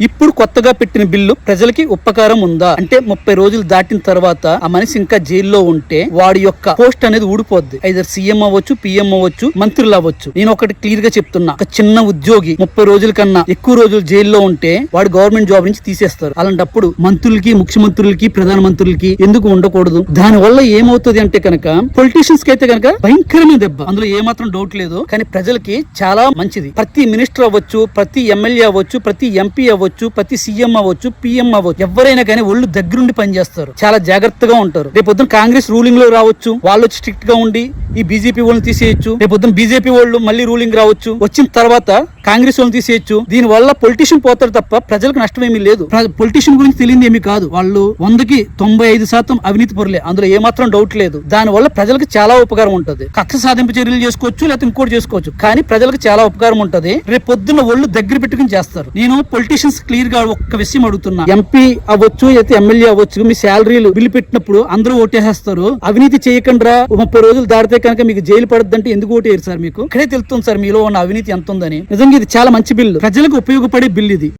ఇప్పుడు కొత్తగా పెట్టిన బిల్లు ప్రజలకి ఉపకారం ఉందా? అంటే ముప్పై రోజులు దాటిన తర్వాత ఆ మనిషి ఇంకా జైల్లో ఉంటే వాడి యొక్క పోస్ట్ అనేది ఊడిపోద్ది. ఐదర్ సీఎం అవ్వచ్చు పిఎం అవ్వచ్చు మంత్రులు అవ్వచ్చు. నేను ఒకటి క్లియర్గా చెప్తున్నా. ఒక చిన్న ఉద్యోగి ముప్పై రోజుల కన్నా ఎక్కువ రోజులు జైల్లో ఉంటే వాడు గవర్నమెంట్ జాబ్ నుంచి తీసేస్తారు. అలాంటప్పుడు మంత్రులకి ముఖ్యమంత్రులకి ప్రధానమంత్రులకి ఎందుకు ఉండకూడదు? దాని వల్ల ఏమవుతుంది అంటే కనుక పొలిటీషియన్స్కి అయితే కనుక భయంకరమైన దెబ్బ. అందులో ఏమాత్రం డౌట్ లేదు. కానీ ప్రజలకి చాలా మంచిది. ప్రతి మినిస్టర్ అవ్వచ్చు ప్రతి ఎమ్మెల్యే అవ్వచ్చు ప్రతి ఎంపీ అవ్వచ్చు ప్రతి సీఎం అవ్వచ్చు పిఎం అవ్వచ్చు ఎవరైనా కానీ ఒళ్ళు దగ్గరుండి పనిచేస్తారు. చాలా జాగ్రత్తగా ఉంటారు. రేపొద్దున కాంగ్రెస్ రూలింగ్లో రావచ్చు వాళ్ళు స్ట్రిక్ట్గా ఉండి ఈ బీజేపీ వాళ్ళని తీసేయచ్చు. రేపొద్దున బీజేపీ వాళ్ళు మళ్ళీ రూలింగ్ రావచ్చు. వచ్చిన తర్వాత కాంగ్రెస్ వాళ్ళని తీసేయచ్చు. దీని వల్ల పొలిటీషియన్ పోతారు తప్ప ప్రజలకు నష్టం ఏమీ లేదు పొలిటీషియన్ గురించి తెలియదు ఏమీ కాదు. వాళ్ళు వందకి తొంభై ఐదు శాతం అవినీతి పొరలే. అందులో ఏమాత్రం డౌట్ లేదు. దాని వల్ల ప్రజలకు చాలా ఉపకారం ఉంటది. కక్ష సాధింపు చర్యలు చేసుకోవచ్చు లేకపోతే ఇంకోటి చేసుకోవచ్చు. కానీ ప్రజలకు చాలా ఉపకారం ఉంటది. రేపు పొద్దున్న ఒళ్ళు దగ్గర పెట్టుకుని చేస్తారు. నేను పొలిటీషియన్స్ క్లియర్గా ఒక్క విషయం అడుగుతున్నా. ఎంపీ అవ్వచ్చు అయితే ఎమ్మెల్యే అవ్వచ్చు మీ శాలరీలు బిల్లు పెట్టినప్పుడు అందరూ ఓటేసేస్తారు. అవినీతి చేయకుండా ముప్పై రోజులు దాటితే కనుక మీకు జైలు పడద్దంటే ఎందుకు ఓటేరు సార్ మీకు? ఇక్కడే తెలుస్తుంది సార్ మీలో ఉన్న అవినీతి ఎంత ఉందని నిజంగా ఇది చాలా మంచి బిల్లు. ప్రజలకు ఉపయోగపడే బిల్ ఇది.